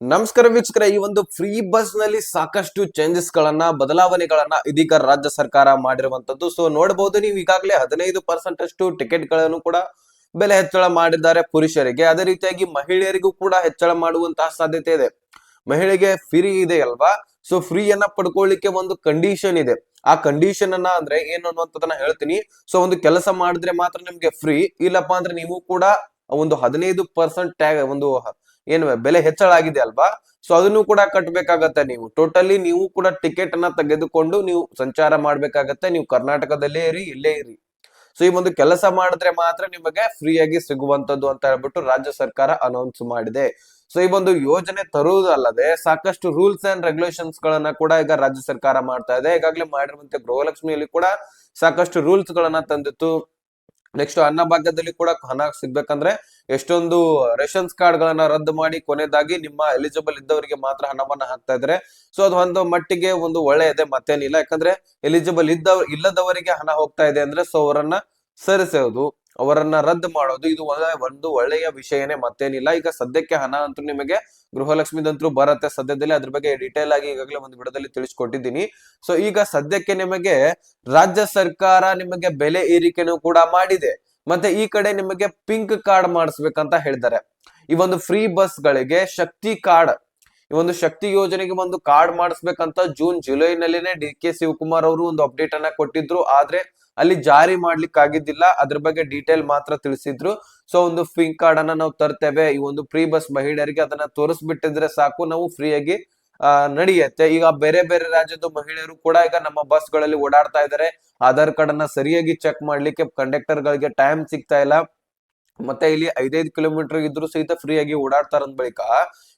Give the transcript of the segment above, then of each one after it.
ನಮಸ್ಕಾರ ವೀಕ್ಷಕರೇ, ಈ ಒಂದು ಫ್ರೀ ಬಸ್ನಲ್ಲಿ ಸಾಕಷ್ಟು ಚೇಂಜಸ್ ಗಳನ್ನ, ಬದಲಾವಣೆಗಳನ್ನ ಇದೀಗ ರಾಜ್ಯ ಸರ್ಕಾರ ಮಾಡಿರುವಂತದ್ದು. ಸೊ ನೋಡಬಹುದು ನೀವು ಈಗಾಗಲೇ ಹದಿನೈದು ಪರ್ಸೆಂಟ್ ಅಷ್ಟು ಟಿಕೆಟ್ಗಳನ್ನು ಕೂಡ ಬೆಲೆ ಹೆಚ್ಚಳ ಮಾಡಿದ್ದಾರೆ ಪುರುಷರಿಗೆ. ಅದೇ ರೀತಿಯಾಗಿ ಮಹಿಳೆಯರಿಗೂ ಕೂಡ ಹೆಚ್ಚಳ ಮಾಡುವಂತಹ ಸಾಧ್ಯತೆ ಇದೆ. ಮಹಿಳೆಗೆ ಫ್ರೀ ಇದೆ ಅಲ್ವಾ? ಸೊ ಫ್ರೀ ಅನ್ನ ಪಡ್ಕೊಳ್ಳಿಕ್ಕೆ ಒಂದು ಕಂಡೀಷನ್ ಇದೆ. ಆ ಕಂಡೀಷನ್ ಅನ್ನ ಅಂದ್ರೆ ಏನು ಅನ್ನುವಂಥದ್ದನ್ನ ಹೇಳ್ತೀನಿ. ಸೊ ಒಂದು ಕೆಲಸ ಮಾಡಿದ್ರೆ ಮಾತ್ರ ನಿಮ್ಗೆ ಫ್ರೀ ಇಲ್ಲಪ್ಪ ಅಂದ್ರೆ ನೀವು ಕೂಡ ಒಂದು ಹದಿನೈದು ಪರ್ಸೆಂಟ್ ಟ್ಯಾಗ್ ಒಂದು ಏನು ಬೆಲೆ ಹೆಚ್ಚಳ ಆಗಿದೆ ಅಲ್ವಾ? ಸೊ ಅದನ್ನು ಕೂಡ ಕಟ್ಟಬೇಕಾಗತ್ತೆ ನೀವು. ಟೋಟಲಿ ನೀವು ಕೂಡ ಟಿಕೆಟ್ ಅನ್ನ ತೆಗೆದುಕೊಂಡು ನೀವು ಸಂಚಾರ ಮಾಡ್ಬೇಕಾಗತ್ತೆ. ನೀವು ಕರ್ನಾಟಕದಲ್ಲೇ ಇರಿ, ಇಲ್ಲೇ ಇರಿ. ಸೊ ಈ ಒಂದು ಕೆಲಸ ಮಾಡಿದ್ರೆ ಮಾತ್ರ ನಿಮಗೆ ಫ್ರೀ ಆಗಿ ಸಿಗುವಂತದ್ದು ಅಂತ ಹೇಳ್ಬಿಟ್ಟು ರಾಜ್ಯ ಸರ್ಕಾರ ಅನೌನ್ಸ್ ಮಾಡಿದೆ. ಸೊ ಈ ಒಂದು ಯೋಜನೆ ತರುವುದಲ್ಲದೆ ಸಾಕಷ್ಟು ರೂಲ್ಸ್ ಅಂಡ್ ರೆಗ್ಯುಲೇಷನ್ಸ್ ಗಳನ್ನ ಕೂಡ ಈಗ ರಾಜ್ಯ ಸರ್ಕಾರ ಮಾಡ್ತಾ ಇದೆ. ಈಗಾಗಲೇ ಮಾಡಿರುವಂತೆ ಗೃಹಲಕ್ಷ್ಮಿಯಲ್ಲಿ ಕೂಡ ಸಾಕಷ್ಟು ರೂಲ್ಸ್ ಗಳನ್ನ ತಂದಿತ್ತು. ನೆಕ್ಸ್ಟ್ ಅನ್ನಭಾಗ್ಯದಲ್ಲಿ ಕೂಡ ಹಣ ಸಿಗ್ಬೇಕಂದ್ರೆ ಎಷ್ಟೊಂದು ರೇಷನ್ಸ್ ಕಾರ್ಡ್ ಗಳನ್ನ ರದ್ದು ಮಾಡಿ ಕೊನೆಯದಾಗಿ ನಿಮ್ಮ ಎಲಿಜಿಬಲ್ ಇದ್ದವರಿಗೆ ಮಾತ್ರ ಹಣವನ್ನ ಹಾಕ್ತಾ ಇದ್ರೆ. ಸೊ ಅದು ಒಂದು ಮಟ್ಟಿಗೆ ಒಂದು ಒಳ್ಳೆಯದೆ ಮತ್ತೇನಿಲ್ಲ. ಯಾಕಂದ್ರೆ ಎಲಿಜಿಬಲ್ ಇದ್ದವ್ರು ಇಲ್ಲದವರಿಗೆ ಹಣ ಹೋಗ್ತಾ ಇದೆ ಅಂದ್ರೆ ಸೊ ಅವರನ್ನ ಸರಿಸೋದು. ಅವರನ್ನ ರದ್ದು ಮಾಡೋದು ಇದು ಒಂದು ಒಳ್ಳೆಯ ವಿಷಯನೇ, ಮತ್ತೇನಿಲ್ಲ. ಈಗ ಸದ್ಯಕ್ಕೆ ಹಣ ಅಂತೂ ನಿಮಗೆ ಗೃಹಲಕ್ಷ್ಮಿದಂತೂ ಬರುತ್ತೆ. ಸದ್ಯದಲ್ಲಿ ಅದ್ರ ಬಗ್ಗೆ ಡೀಟೇಲ್ ಆಗಿ ಈಗಾಗಲೇ ಒಂದು ಬಿಡದಲ್ಲಿ ತಿಳಿಸ್ಕೊಟ್ಟಿದ್ದೀನಿ. ಸೊ ಈಗ ಸದ್ಯಕ್ಕೆ ನಿಮಗೆ ರಾಜ್ಯ ಸರ್ಕಾರ ನಿಮಗೆ ಬೆಲೆ ಏರಿಕೆನೂ ಕೂಡ ಮಾಡಿದೆ. ಮತ್ತೆ ಈ ಕಡೆ ನಿಮಗೆ ಪಿಂಕ್ ಕಾರ್ಡ್ ಮಾಡಿಸ್ಬೇಕಂತ ಹೇಳಿದ್ದಾರೆ ಈ ಒಂದು ಫ್ರೀ ಬಸ್ ಗಳಿಗೆ ಶಕ್ತಿ ಕಾರ್ಡ್ ಈ ಒಂದು ಶಕ್ತಿ ಯೋಜನೆಗೆ ಒಂದು ಕಾರ್ಡ್ ಮಾಡಿಸ್ಬೇಕಂತ ಜೂನ್ ಜುಲೈನಲ್ಲಿನೇ ಡಿ ಕೆ ಶಿವಕುಮಾರ್ ಅವರು ಒಂದು ಅಪ್ಡೇಟ್ ಅನ್ನ ಕೊಟ್ಟಿದ್ರು. ಆದ್ರೆ ಅಲ್ಲಿ ಜಾರಿ ಮಾಡ್ಲಿಕ್ಕೆ ಆಗಿದ್ದಿಲ್ಲ. ಅದ್ರ ಬಗ್ಗೆ ಡೀಟೇಲ್ ಮಾತ್ರ ತಿಳಿಸಿದ್ರು. ಸೊ ಒಂದು ಪಿಂಕ್ ಕಾರ್ಡ್ ಅನ್ನ ನಾವು ತರ್ತೇವೆ. ಈ ಒಂದು ಫ್ರೀ ಬಸ್ ಮಹಿಳೆಯರಿಗೆ ಅದನ್ನ ತೋರಿಸ್ಬಿಟ್ಟಿದ್ರೆ ಸಾಕು. ನಾವು ಫ್ರೀ ಆಗಿ, ಆ, ನಡೆಯುತ್ತೆ. ಈಗ ಬೇರೆ ಬೇರೆ ರಾಜ್ಯದ ಮಹಿಳೆಯರು ಕೂಡ ಈಗ ನಮ್ಮ ಬಸ್ಗಳಲ್ಲಿ ಓಡಾಡ್ತಾ ಇದ್ದಾರೆ. ಆಧಾರ್ ಕಾರ್ಡ್ ಅನ್ನ ಸರಿಯಾಗಿ ಚೆಕ್ ಮಾಡ್ಲಿಕ್ಕೆ ಕಂಡಕ್ಟರ್ ಗಳಿಗೆ ಟೈಮ್ ಸಿಗ್ತಾ ಇಲ್ಲ. ಮತ್ತೆ ಇಲ್ಲಿ ಐದೈದು ಕಿಲೋಮೀಟರ್ ಇದ್ರು ಸಹಿತ ಫ್ರೀ ಆಗಿ ಓಡಾಡ್ತಾರ ಬಳಿಕ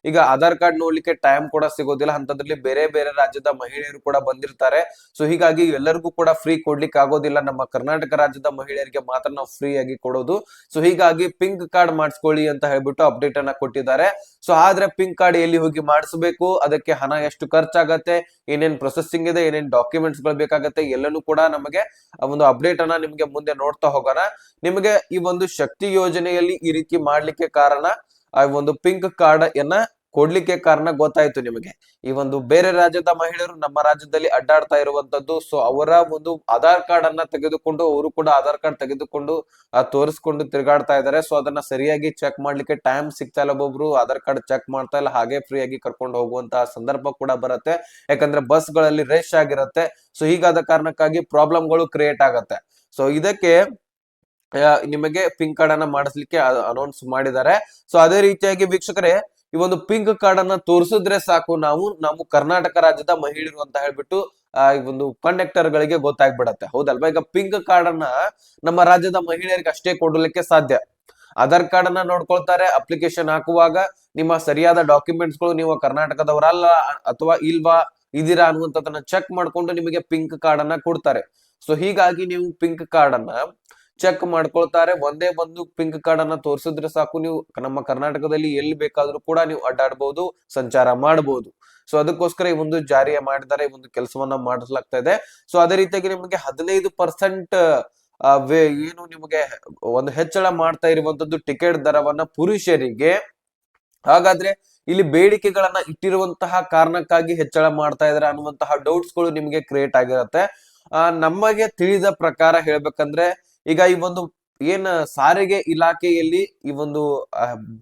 ಈಗ ಆಧಾರ್ ಕಾರ್ಡ್ ನೋಡ್ಲಿಕ್ಕೆ ಟೈಮ್ ಕೂಡ ಸಿಗೋದಿಲ್ಲ. ಅಂತದ್ರಲ್ಲಿ ಬೇರೆ ಬೇರೆ ರಾಜ್ಯದ ಮಹಿಳೆಯರು ಕೂಡ ಬಂದಿರ್ತಾರೆ. ಸೊ ಹೀಗಾಗಿ ಎಲ್ಲರಿಗೂ ಕೂಡ ಫ್ರೀ ಕೊಡ್ಲಿಕ್ಕೆ ಆಗೋದಿಲ್ಲ. ನಮ್ಮ ಕರ್ನಾಟಕ ರಾಜ್ಯದ ಮಹಿಳೆಯರಿಗೆ ಮಾತ್ರ ನಾವು ಫ್ರೀ ಆಗಿ ಕೊಡೋದು. ಸೊ ಹೀಗಾಗಿ ಪಿಂಕ್ ಕಾರ್ಡ್ ಮಾಡಿಸ್ಕೊಳ್ಳಿ ಅಂತ ಹೇಳ್ಬಿಟ್ಟು ಅಪ್ಡೇಟ್ ಅನ್ನ ಕೊಟ್ಟಿದ್ದಾರೆ. ಸೊ ಆದ್ರೆ ಪಿಂಕ್ ಕಾರ್ಡ್ ಎಲ್ಲಿ ಹೋಗಿ ಮಾಡಿಸ್ಬೇಕು? ಅದಕ್ಕೆ ಹಣ ಎಷ್ಟು ಖರ್ಚಾಗತ್ತೆ? ಏನೇನ್ ಪ್ರೊಸೆಸಿಂಗ್ ಇದೆ? ಏನೇನ್ ಡಾಕ್ಯುಮೆಂಟ್ಸ್ಗಳು ಬೇಕಾಗತ್ತೆ? ಎಲ್ಲನೂ ಕೂಡ ನಮಗೆ ಒಂದು ಅಪ್ಡೇಟ್ ಅನ್ನ ನಿಮ್ಗೆ ಮುಂದೆ ನೋಡ್ತಾ ಹೋಗೋಣ. ನಿಮಗೆ ಈ ಒಂದು ಶಕ್ತಿ ಯೋಜನೆಯಲ್ಲಿ ಈ ರೀತಿ ಮಾಡ್ಲಿಕ್ಕೆ ಕಾರಣ, ಆ ಒಂದು ಪಿಂಕ್ ಕಾರ್ಡ್ ಎನ್ನ ಕೊಡ್ಲಿಕ್ಕೆ ಕಾರಣ ಗೊತ್ತಾಯ್ತು ನಿಮಗೆ. ಈ ಒಂದು ಬೇರೆ ರಾಜ್ಯದ ಮಹಿಳೆಯರು ನಮ್ಮ ರಾಜ್ಯದಲ್ಲಿ ಅಡ್ಡಾಡ್ತಾ ಇರುವಂತದ್ದು ಸೊ ಅವರ ಒಂದು ಆಧಾರ್ ಕಾರ್ಡ್ ಅನ್ನ ತೆಗೆದುಕೊಂಡು, ಅವರು ಕೂಡ ಆಧಾರ್ ಕಾರ್ಡ್ ತೆಗೆದುಕೊಂಡು ತೋರಿಸ್ಕೊಂಡು ತಿರುಗಾಡ್ತಾ ಇದಾರೆ ಸೊ ಅದನ್ನ ಸರಿಯಾಗಿ ಚೆಕ್ ಮಾಡ್ಲಿಕ್ಕೆ ಟೈಮ್ ಸಿಗ್ತಾ ಇಲ್ಲ ಒಬ್ಬೊಬ್ರು ಆಧಾರ್ ಕಾರ್ಡ್ ಚೆಕ್ ಮಾಡ್ತಾ ಇಲ್ಲ, ಹಾಗೆ ಫ್ರೀ ಆಗಿ ಕರ್ಕೊಂಡು ಹೋಗುವಂತಹ ಸಂದರ್ಭ ಕೂಡ ಬರುತ್ತೆ. ಯಾಕಂದ್ರೆ ಬಸ್ಗಳಲ್ಲಿ ರೇಷ್ ಆಗಿರುತ್ತೆ. ಸೊ ಹೀಗಾದ ಕಾರಣಕ್ಕಾಗಿ ಪ್ರಾಬ್ಲಮ್ಗಳು ಕ್ರಿಯೇಟ್ ಆಗತ್ತೆ. ಸೊ ಇದಕ್ಕೆ ನಿಮಗೆ ಪಿಂಕ್ ಕಾರ್ಡ್ ಅನ್ನ ಮಾಡಿಸ್ಲಿಕ್ಕೆ ಅನೌನ್ಸ್ ಮಾಡಿದ್ದಾರೆ. ಸೊ ಅದೇ ರೀತಿಯಾಗಿ ವೀಕ್ಷಕರೇ, ಈ ಒಂದು ಪಿಂಕ್ ಕಾರ್ಡ್ ಅನ್ನ ತೋರಿಸಿದ್ರೆ ಸಾಕು ನಾವು ನಾವು ಕರ್ನಾಟಕ ರಾಜ್ಯದ ಮಹಿಳೆಯರು ಅಂತ ಹೇಳ್ಬಿಟ್ಟು ಈ ಒಂದು ಕಂಡಕ್ಟರ್ ಗಳಿಗೆ ಗೊತ್ತಾಗ್ಬಿಡತ್ತೆ. ಹೌದಲ್ವಾ? ಈಗ ಪಿಂಕ್ ಕಾರ್ಡ್ ಅನ್ನ ನಮ್ಮ ರಾಜ್ಯದ ಮಹಿಳೆಯರಿಗೆ ಅಷ್ಟೇ ಕೊಡಲಿಕ್ಕೆ ಸಾಧ್ಯ. ಆಧಾರ್ ಕಾರ್ಡ್ ಅನ್ನ ನೋಡ್ಕೊಳ್ತಾರೆ ಅಪ್ಲಿಕೇಶನ್ ಹಾಕುವಾಗ ನಿಮ್ಮ ಸರಿಯಾದ ಡಾಕ್ಯುಮೆಂಟ್ಸ್ಗಳು ನೀವು ಕರ್ನಾಟಕದವರಲ್ಲ, ಅಥವಾ ಇಲ್ವಾ ಇದೀರಾ ಅನ್ನುವಂಥದ್ದನ್ನ ಚೆಕ್ ಮಾಡ್ಕೊಂಡು ನಿಮಗೆ ಪಿಂಕ್ ಕಾರ್ಡ್ ಅನ್ನ ಕೊಡ್ತಾರೆ. ಸೊ ಹೀಗಾಗಿ ನೀವು ಪಿಂಕ್ ಕಾರ್ಡ್ ಅನ್ನ ಚೆಕ್ ಮಾಡ್ಕೊಳ್ತಾರೆ. ಒಂದೇ ಒಂದು ಪಿಂಕ್ ಕಾರ್ಡ್ ಅನ್ನ ತೋರಿಸಿದ್ರೆ ಸಾಕು ನೀವು. ನಮ್ಮ ಕರ್ನಾಟಕದಲ್ಲಿ ಎಲ್ಲಿ ಬೇಕಾದ್ರೂ ಕೂಡ ನೀವು ಅಡ್ಡಾಡಬಹುದು ಸಂಚಾರ ಮಾಡಬಹುದು ಸೊ ಅದಕ್ಕೋಸ್ಕರ ಈ ಒಂದು ಜಾರಿಯ ಮಾಡಿದ್ದಾರೆ, ಈ ಒಂದು ಕೆಲಸವನ್ನ ಮಾಡಿಸಲಾಗ್ತಾ ಇದೆ. ಸೊ ಅದೇ ರೀತಿಯಾಗಿ ನಿಮಗೆ ಹದಿನೈದು ಪರ್ಸೆಂಟ್ ಏನು ನಿಮಗೆ ಒಂದು ಹೆಚ್ಚಳ ಮಾಡ್ತಾ ಇರುವಂತದ್ದು ಟಿಕೆಟ್ ದರವನ್ನ ಪುರುಷರಿಗೆ. ಹಾಗಾದ್ರೆ ಇಲ್ಲಿ ಬೇಡಿಕೆಗಳನ್ನ ಇಟ್ಟಿರುವಂತಹ ಕಾರಣಕ್ಕಾಗಿ ಹೆಚ್ಚಳ ಮಾಡ್ತಾ ಇದಾರೆ ಅನ್ನುವಂತಹ ಡೌಟ್ಸ್ಗಳು ನಿಮಗೆ ಕ್ರಿಯೇಟ್ ಆಗಿರುತ್ತೆ. ಆ, ನಮಗೆ ತಿಳಿದ ಪ್ರಕಾರ ಹೇಳ್ಬೇಕಂದ್ರೆ ಈಗ ಈ ಒಂದು ಏನ್ ಸಾರಿಗೆ ಇಲಾಖೆಯಲ್ಲಿ ಈ ಒಂದು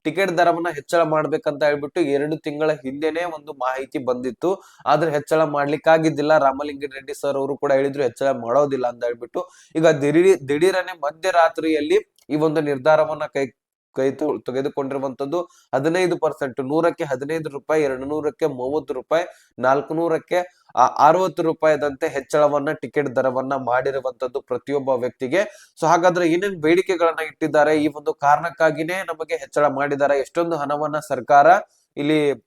ಟಿಕೆಟ್ ದರವನ್ನ ಹೆಚ್ಚಳ ಮಾಡ್ಬೇಕಂತ ಹೇಳ್ಬಿಟ್ಟು ಎರಡು ತಿಂಗಳ ಹಿಂದೆನೆ ಒಂದು ಮಾಹಿತಿ ಬಂದಿತ್ತು. ಆದ್ರೆ ಹೆಚ್ಚಳ ಮಾಡ್ಲಿಕ್ಕೆ ಆಗಿದ್ದಿಲ್ಲ ರಾಮಲಿಂಗ ರೆಡ್ಡಿ ಸರ್ ಅವರು ಕೂಡ ಹೇಳಿದ್ರು ಹೆಚ್ಚಳ ಮಾಡೋದಿಲ್ಲ ಅಂತ ಹೇಳ್ಬಿಟ್ಟು. ಈಗ ದಿಢೀರ್, ದಿಢೀರನೆ ಮಧ್ಯರಾತ್ರಿಯಲ್ಲಿ ಈ ಒಂದು ನಿರ್ಧಾರವನ್ನ ಕೈ ಕೈ ತೆಗೆದುಕೊಂಡಿರುವಂತದ್ದು ಹದಿನೈದು ಪರ್ಸೆಂಟ್ ನೂರಕ್ಕೆ ಹದಿನೈದು ರೂಪಾಯಿ, ಎರಡು ನೂರಕ್ಕೆ ಮೂವತ್ತು ರೂಪಾಯಿ, ನಾಲ್ಕು ನೂರಕ್ಕೆ ಆ- ಅರವತ್ತು ರೂಪಾಯಿದಂತೆ ಹೆಚ್ಚಳವನ್ನ, ಟಿಕೆಟ್ ದರವನ್ನ ಮಾಡಿರುವಂತದ್ದು ಪ್ರತಿಯೊಬ್ಬ ವ್ಯಕ್ತಿಗೆ. ಸೊ ಹಾಗಾದ್ರೆ ಏನೇನ್ ಬೇಡಿಕೆಗಳನ್ನ ಇಟ್ಟಿದ್ದಾರೆ? ಈ ಒಂದು ಕಾರಣಕ್ಕಾಗಿನೇ ನಮಗೆ ಹೆಚ್ಚಳ ಮಾಡಿದ್ದಾರೆ. ಎಷ್ಟೊಂದು ಹಣವನ್ನ ಸರ್ಕಾರ ಇಲ್ಲಿ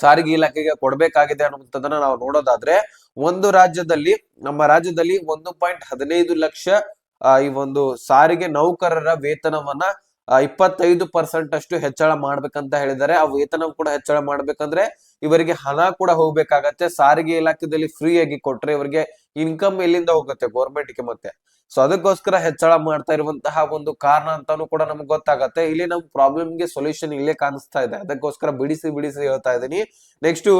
ಸಾರಿಗೆ ಇಲಾಖೆಗೆ ಕೊಡಬೇಕಾಗಿದೆ ಅನ್ನುವಂಥದ್ದನ್ನ ನಾವು ನೋಡೋದಾದ್ರೆ, ಒಂದು ರಾಜ್ಯದಲ್ಲಿ, ನಮ್ಮ ರಾಜ್ಯದಲ್ಲಿ ಒಂದು ಪಾಯಿಂಟ್ ಹದಿನೈದು ಲಕ್ಷ ಈ ಒಂದು ಸಾರಿಗೆ ನೌಕರರ ವೇತನವನ್ನ ಇಪ್ಪತ್ತೈದು ಪರ್ಸೆಂಟ್ ಅಷ್ಟು ಹೆಚ್ಚಳ ಮಾಡ್ಬೇಕಂತ ಹೇಳಿದ್ದಾರೆ. ಆ ವೇತನ ಕೂಡ ಹೆಚ್ಚಳ ಮಾಡ್ಬೇಕಂದ್ರೆ ಇವರಿಗೆ ಹಣ ಕೂಡ ಹೋಗ್ಬೇಕಾಗತ್ತೆ. ಸಾರಿಗೆ ಇಲಾಖೆದಲ್ಲಿ ಫ್ರೀ ಆಗಿ ಕೊಟ್ರೆ ಇವರಿಗೆ ಇನ್ಕಮ್ ಎಲ್ಲಿಂದ ಹೋಗುತ್ತೆ? ಗೆ ಮತ್ತೆ. ಸೊ ಅದಕ್ಕೋಸ್ಕರ ಹೆಚ್ಚಳ ಮಾಡ್ತಾ ಇರುವಂತಹ ಒಂದು ಕಾರಣ ಅಂತಾನು ಕೂಡ ನಮ್ಗೆ ಗೊತ್ತಾಗತ್ತೆ. ಇಲ್ಲಿ ನಮ್ ಪ್ರಾಬ್ಲಮ್ಗೆ ಸೊಲ್ಯೂಷನ್ ಇಲ್ಲೇ ಕಾಣಿಸ್ತಾ ಇದೆ. ಅದಕ್ಕೋಸ್ಕರ ಬಿಡಿಸಿ ಬಿಡಿಸಿ ಹೇಳ್ತಾ ಇದ್ದೀನಿ. ನೆಕ್ಸ್ಟ್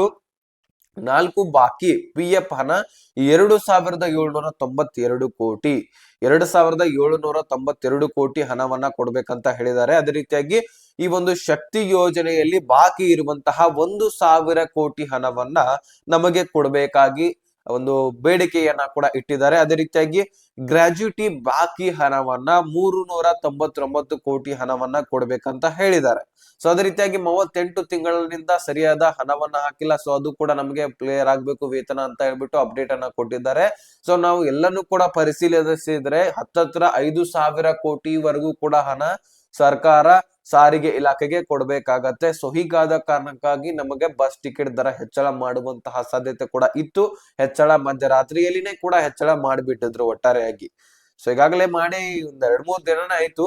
ನಾಲ್ಕು ಬಾಕಿ ಪಿ ಎಫ್ ಹಣ ಎರಡು ಸಾವಿರದ ಏಳ್ನೂರ ತೊಂಬತ್ತೆರಡು ಕೋಟಿ. ಎರಡು ಸಾವಿರದ ಏಳುನೂರ ತೊಂಬತ್ತೆರಡು ಕೋಟಿ ಹಣವನ್ನ ಕೊಡ್ಬೇಕಂತ ಹೇಳಿದ್ದಾರೆ. ಅದೇ ರೀತಿಯಾಗಿ ಈ ಒಂದು ಶಕ್ತಿ ಯೋಜನೆಯಲ್ಲಿ ಬಾಕಿ ಇರುವಂತಹ ಒಂದು ಸಾವಿರ ಕೋಟಿ ಹಣವನ್ನ ನಮಗೆ ಕೊಡಬೇಕಾಗಿ ಒಂದು ಬೇಡಿಕೆಯನ್ನ ಕೂಡ ಇಟ್ಟಿದ್ದಾರೆ. ಅದೇ ರೀತಿಯಾಗಿ ಗ್ರಾಜ್ಯುಟಿ ಬಾಕಿ ಹಣವನ್ನ ಮೂರು ನೂರ ತೊಂಬತ್ತೊಂಬತ್ತು ಕೋಟಿ ಹಣವನ್ನ ಕೊಡ್ಬೇಕಂತ ಹೇಳಿದ್ದಾರೆ. ಸೊ ಅದೇ ರೀತಿಯಾಗಿ ಮೂವತ್ತೆಂಟು ತಿಂಗಳಿನಿಂದ ಸರಿಯಾದ ಹಣವನ್ನ ಹಾಕಿಲ್ಲ. ಸೊ ಅದು ಕೂಡ ನಮಗೆ ಪ್ಲೇಯರ್ ಆಗ್ಬೇಕು, ವೇತನ ಅಂತ ಹೇಳ್ಬಿಟ್ಟು ಅಪ್ಡೇಟ್ ಅನ್ನ ಕೊಟ್ಟಿದ್ದಾರೆ. ಸೊ ನಾವು ಎಲ್ಲನೂ ಕೂಡ ಪರಿಶೀಲಿಸಿದ್ರೆ ಹತ್ತತ್ರ ಐದು ಸಾವಿರ ಕೋಟಿವರೆಗೂ ಕೂಡ ಹಣ ಸರ್ಕಾರ ಸಾರಿಗೆ ಇಲಾಖೆಗೆ ಕೊಡಬೇಕಾಗತ್ತೆ. ಸೊ ಹೀಗಾದ ಕಾರಣಕ್ಕಾಗಿ ನಮಗೆ ಬಸ್ ಟಿಕೆಟ್ ದರ ಹೆಚ್ಚಳ ಮಾಡುವಂತಹ ಸಾಧ್ಯತೆ ಕೂಡ ಇತ್ತು. ಹೆಚ್ಚಳ ಮಧ್ಯರಾತ್ರಿಯಲ್ಲಿನೇ ಕೂಡ ಹೆಚ್ಚಳ ಮಾಡಿಬಿಟ್ಟಿದ್ರು ಒಟ್ಟಾರೆಯಾಗಿ. ಸೊ ಈಗಾಗಲೇ ಮಾಡಿ ಒಂದ್ ಎರಡ್ ಮೂರ್ ದಿನನೇ ಆಯ್ತು.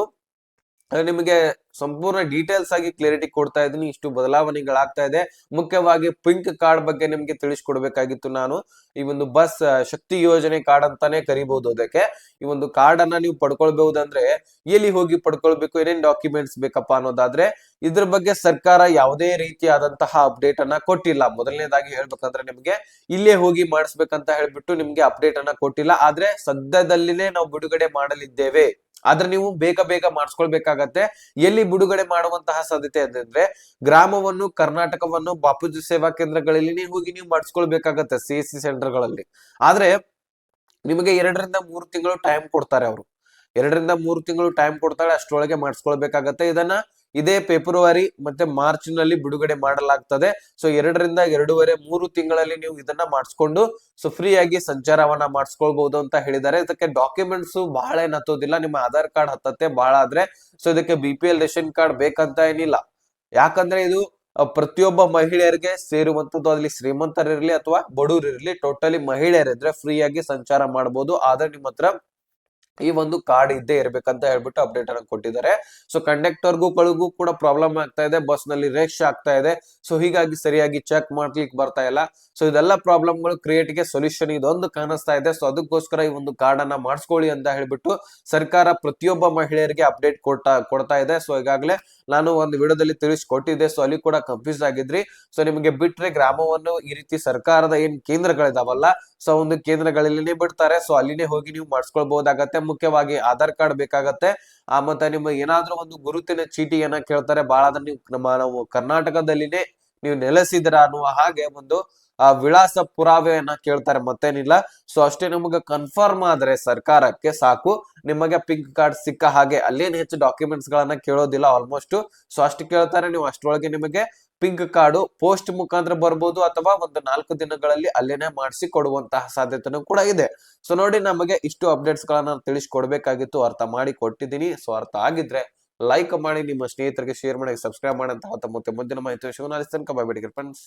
ನಿಮಗೆ ಸಂಪೂರ್ಣ ಡೀಟೇಲ್ಸ್ ಆಗಿ ಕ್ಲಿಯರಿಟಿ ಕೊಡ್ತಾ ಇದ್ದೀನಿ. ಇಷ್ಟು ಬದಲಾವಣೆಗಳಾಗ್ತಾ ಇದೆ. ಮುಖ್ಯವಾಗಿ ಪಿಂಕ್ ಕಾರ್ಡ್ ಬಗ್ಗೆ ನಿಮ್ಗೆ ತಿಳಿಸ್ಕೊಡ್ಬೇಕಾಗಿತ್ತು ನಾನು. ಈ ಒಂದು ಬಸ್ ಶಕ್ತಿ ಯೋಜನೆ ಕಾರ್ಡ್ ಅಂತಾನೆ ಕರಿಬಹುದು ಅದಕ್ಕೆ. ಈ ಒಂದು ಕಾರ್ಡ್ ಅನ್ನ ನೀವು ಪಡ್ಕೊಳ್ಬಹುದಂದ್ರೆ ಎಲ್ಲಿ ಹೋಗಿ ಪಡ್ಕೊಳ್ಬೇಕು, ಏನೇನ್ ಡಾಕ್ಯುಮೆಂಟ್ಸ್ ಬೇಕಪ್ಪ ಅನ್ನೋದಾದ್ರೆ ಇದ್ರ ಬಗ್ಗೆ ಸರ್ಕಾರ ಯಾವುದೇ ರೀತಿಯಾದಂತಹ ಅಪ್ಡೇಟ್ ಅನ್ನ ಕೊಟ್ಟಿಲ್ಲ. ಮೊದಲನೇದಾಗಿ ಹೇಳ್ಬೇಕಂದ್ರೆ ನಿಮ್ಗೆ ಇಲ್ಲೇ ಹೋಗಿ ಮಾಡಿಸ್ಬೇಕಂತ ಹೇಳ್ಬಿಟ್ಟು ನಿಮ್ಗೆ ಅಪ್ಡೇಟ್ ಅನ್ನ ಕೊಟ್ಟಿಲ್ಲ. ಆದ್ರೆ ಸದ್ಯದಲ್ಲಿನೇ ನಾವು ಬಿಡುಗಡೆ ಮಾಡಲಿದ್ದೇವೆ. ಆದ್ರೆ ನೀವು ಬೇಗ ಬೇಗ ಮಾಡಿಸ್ಕೊಳ್ಬೇಕಾಗತ್ತೆ. ಎಲ್ಲಿ ಬಿಡುಗಡೆ ಮಾಡುವಂತಹ ಸಾಧ್ಯತೆ ಅಂತಂದ್ರೆ ಗ್ರಾಮವನ್ನು, ಕರ್ನಾಟಕವನ್ನು, ಬಾಪೂಜಿ ಸೇವಾ ಕೇಂದ್ರಗಳಲ್ಲಿ ಹೋಗಿ ನೀವು ಮಾಡಿಸ್ಕೊಳ್ಬೇಕಾಗತ್ತೆ ಸಿ ಎಸ್ ಸಿ ಸೆಂಟರ್ಗಳಲ್ಲಿ. ಆದ್ರೆ ನಿಮಗೆ ಎರಡರಿಂದ ಮೂರು ತಿಂಗಳು ಟೈಮ್ ಕೊಡ್ತಾರೆ ಅವರು. ಎರಡರಿಂದ ಮೂರು ತಿಂಗಳು ಟೈಮ್ ಕೊಡ್ತಾರೆ ಅಷ್ಟರೊಳಗೆ ಮಾಡಿಸ್ಕೊಳ್ಬೇಕಾಗತ್ತೆ. ಇದನ್ನ ಇದೇ ಫೆಬ್ರವರಿ ಮತ್ತೆ ಮಾರ್ಚ್ನಲ್ಲಿ ಬಿಡುಗಡೆ ಮಾಡಲಾಗ್ತದೆ. ಸೊ ಎರಡರಿಂದ ಎರಡೂವರೆ ಮೂರು ತಿಂಗಳಲ್ಲಿ ನೀವು ಇದನ್ನ ಮಾಡಿಸ್ಕೊಂಡು ಸೊ ಫ್ರೀ ಆಗಿ ಸಂಚಾರವನ್ನ ಮಾಡಿಸ್ಕೊಳ್ಬಹುದು ಅಂತ ಹೇಳಿದ್ದಾರೆ. ಇದಕ್ಕೆ ಡಾಕ್ಯುಮೆಂಟ್ಸ್ ಬಹಳ ಏನ್ ನಿಮ್ಮ ಆಧಾರ್ ಕಾರ್ಡ್ ಹತ್ತತ್ತೆ ಬಹಳ ಆದ್ರೆ. ಸೊ ಇದಕ್ಕೆ B P L ration card ಬೇಕಂತ ಏನಿಲ್ಲ. ಯಾಕಂದ್ರೆ ಇದು ಪ್ರತಿಯೊಬ್ಬ ಮಹಿಳೆಯರಿಗೆ ಸೇರುವಂತದ್ದು ಅಲ್ಲಿ ಶ್ರೀಮಂತರಿರ್ಲಿ ಅಥವಾ ಬಡವರಿರ್ಲಿ ಟೋಟಲಿ ಮಹಿಳೆಯರಿದ್ರೆ ಫ್ರೀ ಆಗಿ ಸಂಚಾರ ಮಾಡಬಹುದು ಆದ್ರೆ ನಿಮ್ಮ ಹತ್ರ ಈ ಒಂದು ಕಾರ್ಡ್ ಇದ್ದೇ ಇರಬೇಕಂತ ಹೇಳ್ಬಿಟ್ಟು ಅಪ್ಡೇಟ್ ಅನ್ನ ಕೊಟ್ಟಿದ್ದಾರೆ. ಸೊ ಕಳುಗೂ ಕೂಡ ಪ್ರಾಬ್ಲಮ್ ಆಗ್ತಾ ಇದೆ. ಬಸ್ನಲ್ಲಿ ರೇಷ್ ಆಗ್ತಾ ಇದೆ. ಸೊ ಹೀಗಾಗಿ ಸರಿಯಾಗಿ ಚೆಕ್ ಮಾಡ್ಲಿಕ್ಕೆ ಬರ್ತಾ ಇಲ್ಲ. ಸೊ ಇದೆಲ್ಲ ಪ್ರಾಬ್ಲಮ್ಗಳು ಕ್ರಿಯೇಟ್ಗೆ ಸೊಲ್ಯೂಷನ್ ಇದೊಂದು ಕಾಣಿಸ್ತಾ ಇದೆ. ಸೊ ಅದಕ್ಕೋಸ್ಕರ ಈ ಒಂದು ಕಾರ್ಡ್ ಅನ್ನ ಮಾಡಿಸ್ಕೊಳ್ಳಿ ಅಂತ ಹೇಳ್ಬಿಟ್ಟು ಸರ್ಕಾರ ಪ್ರತಿಯೊಬ್ಬ ಮಹಿಳೆಯರಿಗೆ ಅಪ್ಡೇಟ್ ಕೊಡ್ತಾ ಕೊಡ್ತಾ ಇದೆ. ಸೊ ಈಗಾಗಲೇ ನಾನು ಒಂದು ವಿಡಿಯೋದಲ್ಲಿ ತಿಳಿಸ್ಕೊಟ್ಟಿದ್ದೆ ಸೊ ಅಲ್ಲಿ ಕೂಡ ಕನ್ಫ್ಯೂಸ್ ಆಗಿದ್ರಿ. ಸೊ ನಿಮಗೆ ಬಿಟ್ರೆ ಗ್ರಾಮವನ್ನು ಈ ರೀತಿ ಸರ್ಕಾರದ ಏನ್ ಕೇಂದ್ರಗಳಿದಾವಲ್ಲ ಸೊ ಒಂದು ಕೇಂದ್ರಗಳಲ್ಲಿನೇ ಬಿಡ್ತಾರೆ. ಸೊ ಅಲ್ಲಿನೇ ಹೋಗಿ ನೀವು ಮಾಡಿಸ್ಕೊಳ್ಬಹುದಾಗತ್ತೆ. ಮುಖ್ಯವಾಗಿ ಆಧಾರ್ ಕಾರ್ಡ್ ಬೇಕಾಗತ್ತೆ. ಆ, ಮತ್ತೆ ನಿಮ್ಮ ಏನಾದ್ರೂ ಒಂದು ಗುರುತಿನ ಚೀಟಿಯನ್ನ ಕೇಳ್ತಾರೆ. ಬಹಳ ನೀವು ನಮ್ಮ, ನಾವು ಕರ್ನಾಟಕದಲ್ಲಿನೇ ನೀವು ನೆಲೆಸಿದ್ರ ಅನ್ನುವ ಹಾಗೆ ಒಂದು, ಆ, ವಿಳಾಸ ಪುರಾವೆಯನ್ನ ಕೇಳ್ತಾರೆ, ಮತ್ತೇನಿಲ್ಲ. ಸೊ ಅಷ್ಟೇ ನಿಮಗೆ ಕನ್ಫರ್ಮ್ ಆದ್ರೆ ಸರ್ಕಾರಕ್ಕೆ ಸಾಕು. ನಿಮಗೆ ಪಿಂಕ್ ಕಾರ್ಡ್ ಸಿಕ್ಕ ಹಾಗೆ ಅಲ್ಲೇನ್ ಹೆಚ್ಚು ಡಾಕ್ಯುಮೆಂಟ್ಸ್ ಗಳನ್ನ ಕೇಳೋದಿಲ್ಲ ಆಲ್ಮೋಸ್ಟ್ ಸೊ ಅಷ್ಟು ಕೇಳ್ತಾರೆ, ನೀವು ಅಷ್ಟರೊಳಗೆ ನಿಮಗೆ ಪಿಂಕ್ ಕಾರ್ಡು ಪೋಸ್ಟ್ ಮುಖಾಂತರ ಬರ್ಬೋದು ಅಥವಾ ಒಂದು ನಾಲ್ಕು ದಿನಗಳಲ್ಲಿ ಅಲ್ಲೇನೆ ಮಾಡಿಸಿ ಕೊಡುವಂತಹ ಸಾಧ್ಯತೆನೂ ಕೂಡ ಇದೆ. ಸೊ ನೋಡಿ ನಮಗೆ ಇಷ್ಟು ಅಪ್ಡೇಟ್ಸ್ ಗಳನ್ನ ತಿಳಿಸ್ಕೊಡ್ಬೇಕಾಗಿತ್ತು, ಅರ್ಥ ಮಾಡಿ ಕೊಟ್ಟಿದ್ದೀನಿ. ಸೊ ಅರ್ಥ ಆಗಿದ್ರೆ ಲೈಕ್ ಮಾಡಿ, ನಿಮ್ಮ ಸ್ನೇಹಿತರಿಗೆ ಶೇರ್ ಮಾಡಿ ಸಬ್ಸ್ಕ್ರೈಬ್ ಮಾಡಂತಹ ಮತ್ತೆ ಮುಂದಿನ ಮಾಹಿತಿ ವಿಷಯವನ್ನು ಅಲ್ಲಿಸ್ತನಕ ಬಾಯ್ ಫ್ರೆಂಡ್ಸ್